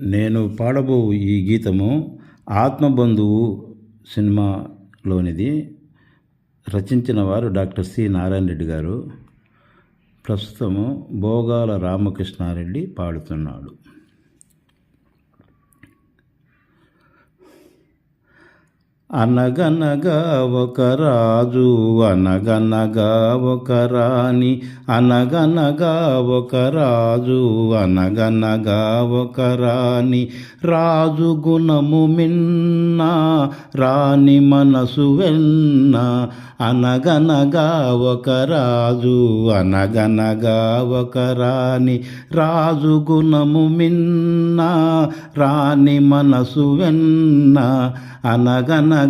నేను పాడబో ఈ గీతము ఆత్మబంధువు సినిమాలోనిది. రచించిన వారు డాక్టర్ సి నారాయణ రెడ్డి గారు. ప్రస్తుతము భోగాల రామకృష్ణారెడ్డి పాడుతున్నాడు. అనగనగా ఒక రాజు అనగనగా ఒక రాణి అనగనగా ఒక రాజు అనగనగా ఒక రాణి. రాజు గుణము మిన్న రాణి మనసు వెన్న అనగనగా ఒక రాజు అనగనగా ఒక రాణి. రాజు గుణము మిన్న రాణి మనసు వెన్న అనగనగా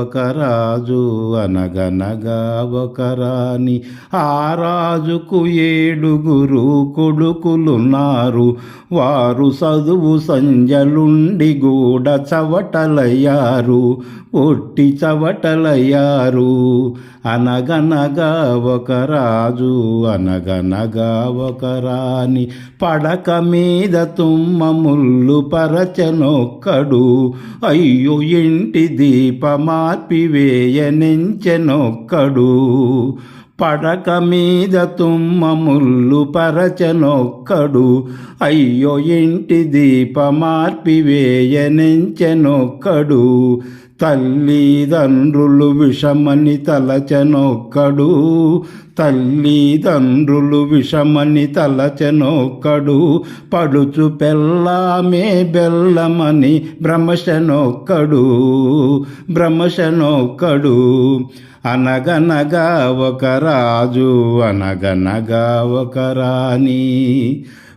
ఒక రాజు అనగనగా ఒక రాణి. ఆ రాజుకు ఏడుగురు కొడుకులున్నారు. వారు చదువు సంజలుండి గూడ చవటలయ్యారు ఒట్టి చవటలయ్యారు. అనగనగా ఒక రాజు అనగనగా ఒక రాణి. పడక మీద తుమ్మ ముళ్ళు పరచనొక్కడు. అయ్యో ఇంటి దీపమార్పివేయనెంచెనొక్కడు. పడక మీద తుమ్మముళ్ళు పరచనొక్కడు. అయ్యో ఇంటి దీపమార్పివేయనెంచెనొక్కడు. తల్లిదండ్రులు విషమని తలచనొక్కడు. తల్లిదండ్రులు విషమని తలచనొక్కడు. పడుచు పెళ్ళామే బెల్లమని భ్రమశనొక్కడు భ్రమశనొక్కడు అనగనగా ఒక రాజు అనగనగా ఒక రాణి.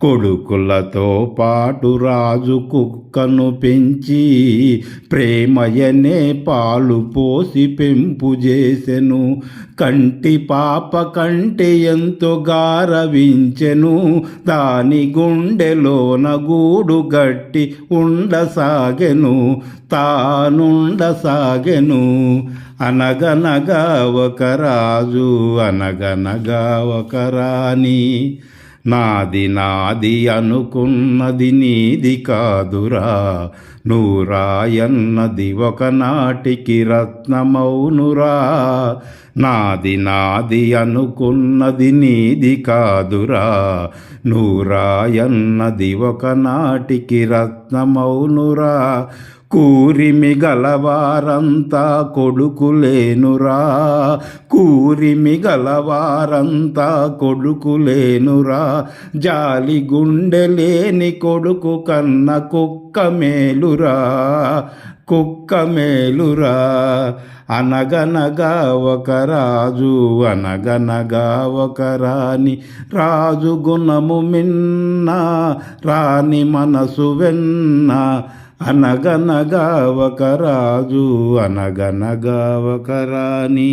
కొడుకులతో పాటు రాజు కుక్కను పెంచి ప్రేమయనే పాలు పోసి పెంపు చేసెను. కంటి పాప కంటే ఎంతో గారవించెను. దాని గుండెలోన గూడు గట్టి ఉండసాగెను. తానుండసాగెను. అనగనగా ఒక రాజు అనగనగా ఒక రాణి. నాది నాది అనుకున్నది నీది కాదురా. నూరాయన్నది ఒకనాటికి రత్నమౌనురా. నాది నాది అనుకున్నది నీది కాదురా. నూరాయన్నది ఒకనాటికి రత్నమౌనురా. కూరిమి గలవారంతా కొడుకులేనురా. కూరిమి గలవారంతా కొడుకులేనురా. జాలి గుండెలేని కొడుకు కన్న కుక్క మేలురా. కుక్క మేలురా. అనగనగా ఒక రాజు అనగనగా ఒక రాణి. రాజు గుణము మిన్న రాణి మనసు వెన్న. అనగనగా ఒక రాజు అనగనగా ఒక రాణి.